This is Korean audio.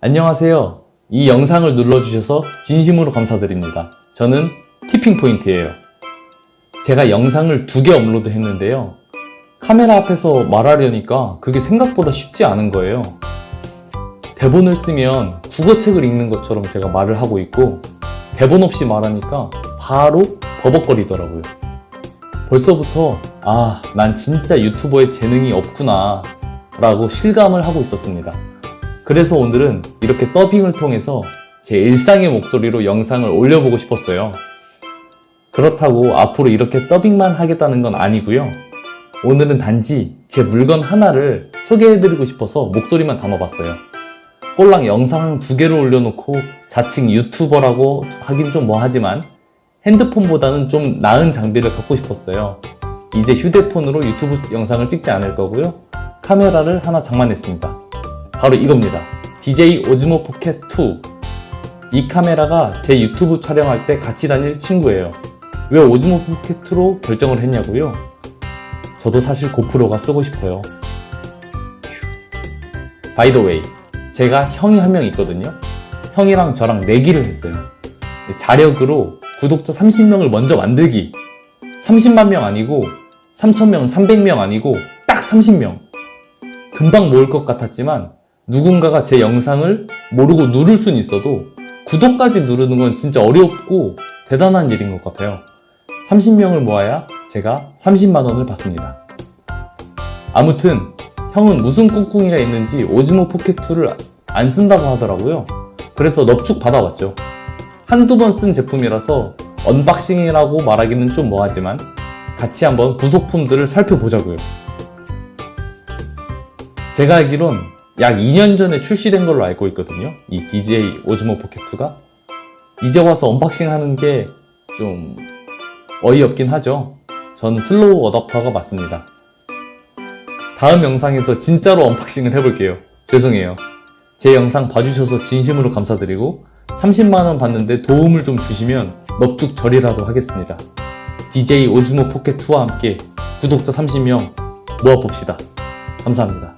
안녕하세요. 이 영상을 눌러주셔서 진심으로 감사드립니다. 저는 티핑 포인트예요. 제가 영상을 두 개 업로드 했는데요. 카메라 앞에서 말하려니까 그게 생각보다 쉽지 않은 거예요. 대본을 쓰면 국어책을 읽는 것처럼 제가 말을 하고 있고, 대본 없이 말하니까 바로 버벅거리더라고요. 벌써부터, 아, 난 진짜 유튜버의 재능이 없구나, 라고 실감을 하고 있었습니다. 그래서 오늘은 이렇게 더빙을 통해서 제 일상의 목소리로 영상을 올려보고 싶었어요. 그렇다고 앞으로 이렇게 더빙만 하겠다는 건 아니고요. 오늘은 단지 제 물건 하나를 소개해드리고 싶어서 목소리만 담아봤어요. 꼴랑 영상 두 개를 올려놓고 자칭 유튜버라고 하긴 좀 뭐하지만 핸드폰보다는 좀 나은 장비를 갖고 싶었어요. 이제 휴대폰으로 유튜브 영상을 찍지 않을 거고요. 카메라를 하나 장만했습니다. 바로 이겁니다. DJI 오즈모 포켓 2. 이 카메라가 제 유튜브 촬영할 때 같이 다닐 친구예요. 왜 오즈모 포켓 2로 결정을 했냐고요? 저도 사실 고프로가 쓰고 싶어요. 바이 더 웨이, 제가 형이 한 명 있거든요. 형이랑 저랑 내기를 했어요. 자력으로 구독자 30명을 먼저 만들기. 30만 명 아니고 3,000명, 300명 아니고 딱 30명. 금방 모을 것 같았지만 누군가가 제 영상을 모르고 누를 순 있어도 구독까지 누르는 건 진짜 어렵고 대단한 일인 것 같아요. 30명을 모아야 제가 30만 원을 받습니다. 아무튼 형은 무슨 꿍꿍이가 있는지 오즈모 포켓2를 안 쓴다고 하더라고요. 그래서 넙죽 받아왔죠. 한두 번 쓴 제품이라서 언박싱이라고 말하기는 좀 뭐하지만 같이 한번 부속품들을 살펴보자고요. 제가 알기론 약 2년 전에 출시된 걸로 알고 있거든요. 이 DJI 오즈모 포켓2가. 이제 와서 언박싱 하는 게 좀 어이없긴 하죠. 전 슬로우 어답터가 맞습니다. 다음 영상에서 진짜로 언박싱을 해볼게요. 죄송해요. 제 영상 봐주셔서 진심으로 감사드리고 30만원 받는데 도움을 좀 주시면 넙죽 절이라도 하겠습니다. DJ 오즈모 포켓2와 함께 구독자 30명 모아봅시다. 감사합니다.